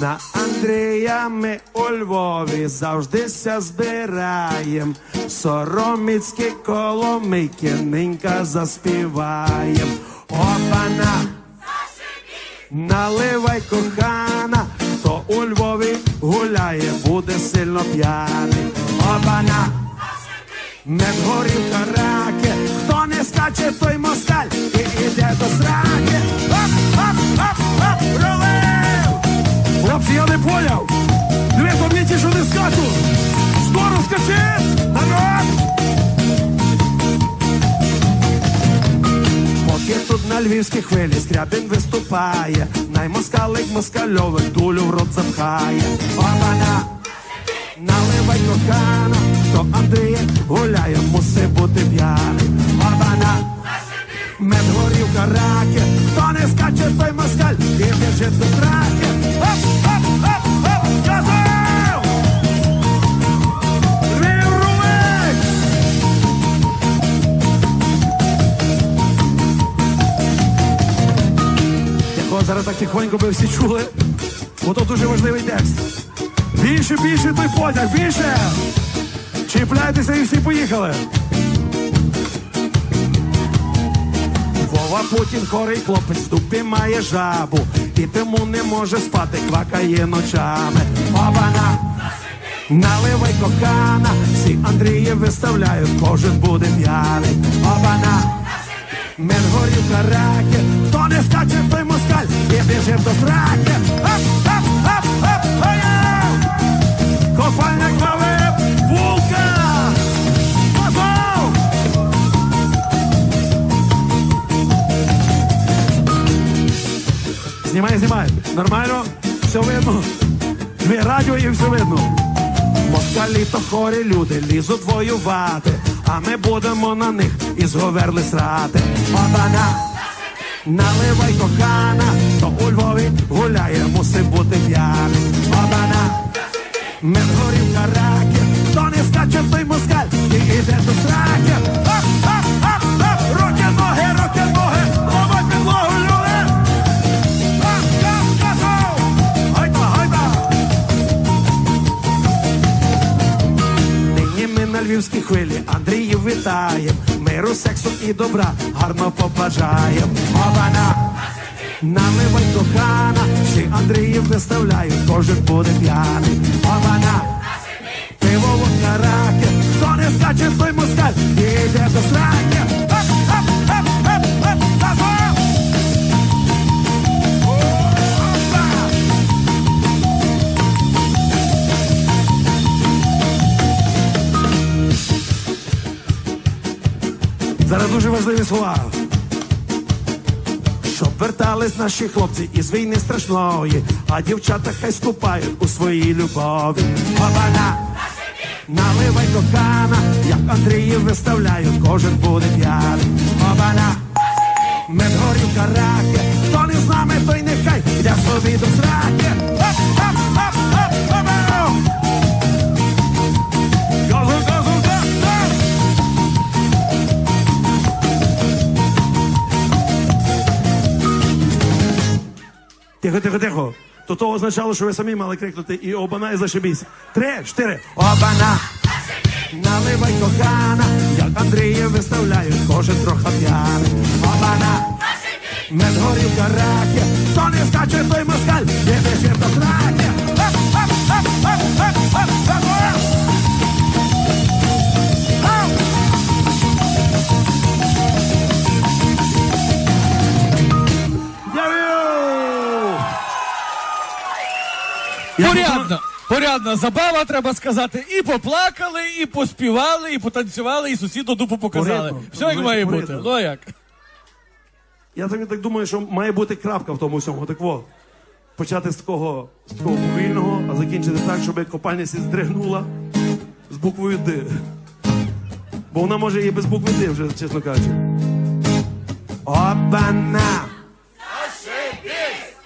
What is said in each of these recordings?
На Андрія ми у Львові завжди ся збираєм. Сороміцькі коломийки ненька заспіваєм. Опана! Наливай кохана, хто у Львові гуляє, буде сильно п'яний. Опана! Медгорівка раки, хто не скаче, той москаль і іде до сраки. Оп, оп, оп, оп, рулив! Хлопці, я не поняв. Диви, то що не скачуть. Скоро скачи! Народ! Поки тут на львівській хвилі скрябін виступає, наймоскалик москальовик дулю в рот запхає. Опана! Наливай кохана, то Андрій гуляє, мусить бути п'яний. Опана! Медгорівка раки, хто не скаче, той москаль, і біжить до страки. Так тихонько би всі чули, бо то дуже важливий текст. Більше, більше той потяг, більше! Чіпляйтеся і всі поїхали. Вова Путін хорий хлопець в дупі має жабу, і тому не може спати, квакає ночами. Обана! Наливай кохана, всі Андрії виставляють, кожен буде п'яний. Обана! Медгорівка раки, хто не скаче, той москаль, і біжить до сраки. Оп, оп, вулка! Знімай, знімай. Нормально? Все видно. Дві радіо і все видно. Москалі то хорі люди лізуть воювати, а ми будемо на них із говерли срати. Обана! Наливай кохана, то у Львові гуляє, мусить бути п'яний. Обана! Медгорівка раки, хто не скаче, той москаль, і іде до сраки. Руки, ноги, руки, ноги, ломай підлогу, люди! Нині ми на львівській хвилі Андріїв вітаєм, миру, сексу і добра гарно побажаєм. Обана! Наливай кохана, всі Андріїв виставляють, кожен буде п'яний. Обана! Пиво водка раки, хто не скаче, той москаль, іде до сраки. Зараз дуже важливі слова. Щоб вертались наші хлопці із війни страшної, а дівчата хай ступають у своїй любові. Обана! Наливай кокана, як Андріїв виставляють, кожен буде Тихо, тихо, тихо. То то означало, що ви самі мали крикнути і обана, і зашибісь. Три, чотири. Обана! Наливай кохана, як Андрія виставляють, кожен трохи п'яний. Обана! Медгорівка раки, хто не скаче, той москаль, є до сраки. Я Порядна, порядна забава, треба сказати. І поплакали, і поспівали, і потанцювали, і сусіду дупу показали. Порядно. Все як має бути. Порядно. Ну як? Я так, так думаю, що має бути крапка в тому всьому. Так во. Почати з такого, з такого повільного, а закінчити так, щоб копальниця здригнула з буквою Д. Бо вона може і без букви Д вже, чесно кажучи. Обана!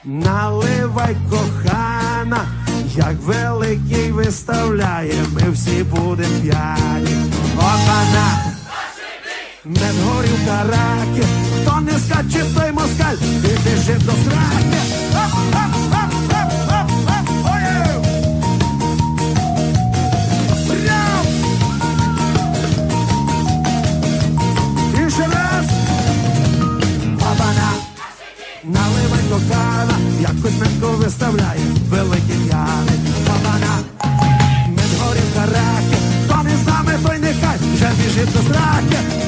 Наливай кохана, як великий виставляє, ми всі будем п'яні. Охана, не згорів караки, хто не скаче, той москаль, і біжить до сраки. І ще раз, обана, наливай кокана, якось ми виставляє великі п'яни. Бабана, ми згорів караки, хто не з нами, той нехай вже біжить до страхи.